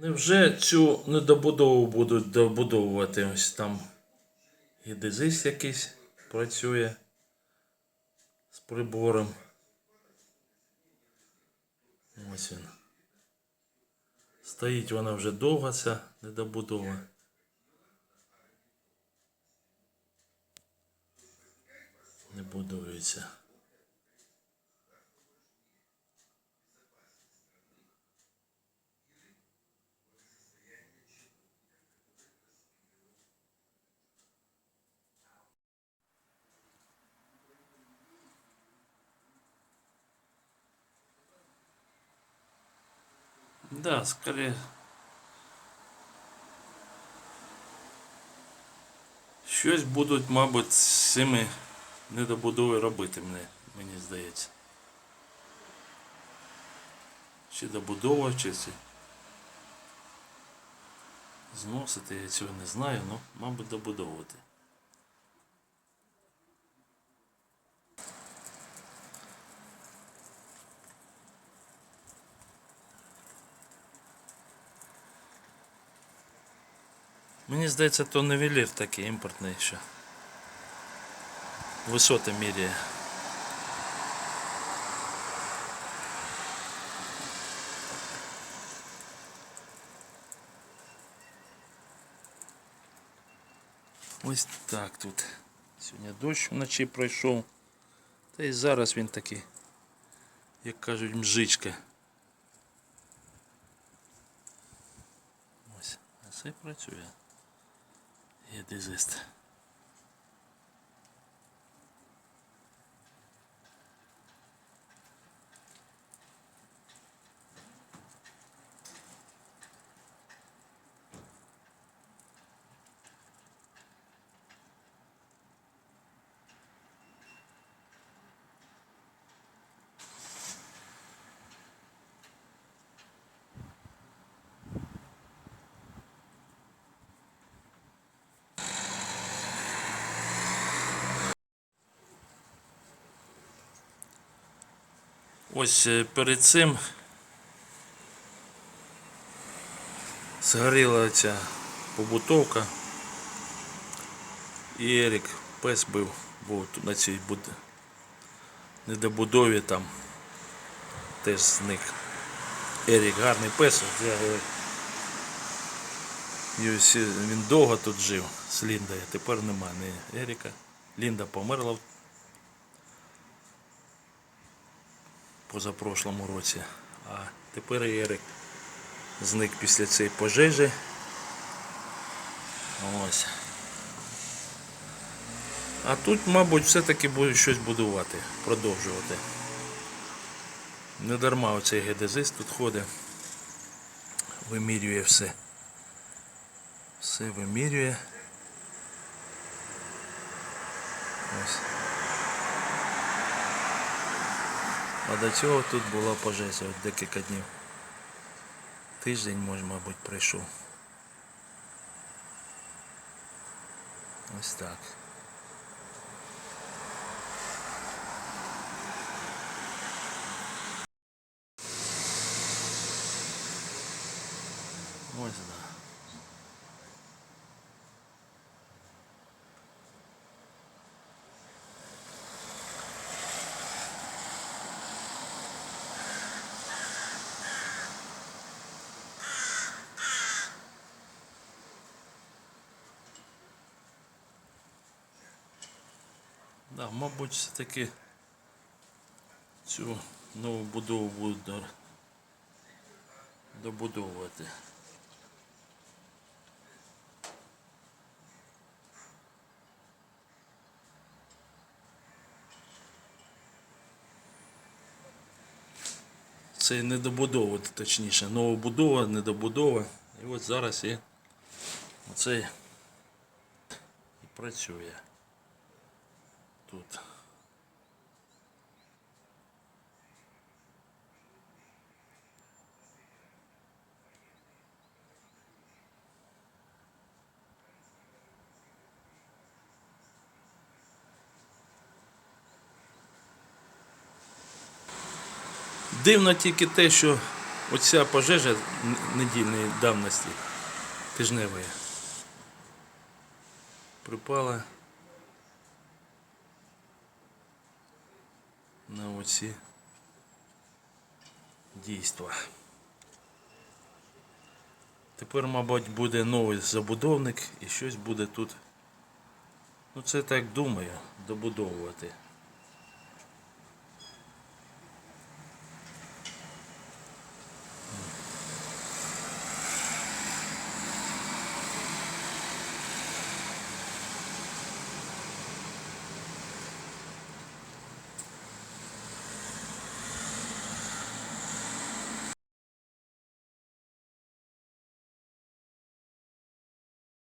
Невже цю недобудову будуть добудовувати? Ось там гідезист якийсь працює з прибором. Ось він. Стоїть вона вже довго, ця недобудова. Не будується. Да, скорее. Щось будуть, мабуть, з цими недобудовою робити, мені, мені здається. Чи добудова, чи це зносити, я цього не знаю, ну, мабуть, добудовувати. Мені здається, то невелір такий імпортний ще. Висоти міряє. Ось так тут. Сьогодні дощ вночі пройшов. Та і зараз він такий, як кажуть, мжичка. Ось, а це працює. Геодезист. Ось е, перед цим згоріла ця побутовка. І Ерік пес був тут на цій буд... недобудові там теж зник. Ерік гарний пес, я. Він довго тут жив з Ліндою, тепер нема ні Еріка. Лінда померла позапрошлому році. А тепер Ерик зник після цієї пожежі. Ось. А тут, мабуть, все-таки будуть щось будувати, продовжувати. Не дарма оцей геодезист тут ходить, вимірює все. Все вимірює. Ось. А до цього тут була пожежа от декілька днів. Тиждень, може, мабуть, пройшов. Ось так. Ось да. Да, мабуть, все-таки цю нову будову будуть до- добудовувати. Це не добудовувати, точніше, новобудова, недобудова. І от зараз і оце і працює тут. Дивно тільки те, що Оця пожежа недільної давності, тижневої, припала на оці дійства. Тепер, мабуть, буде новий забудовник і щось буде тут. Ну це так думаю, добудовувати.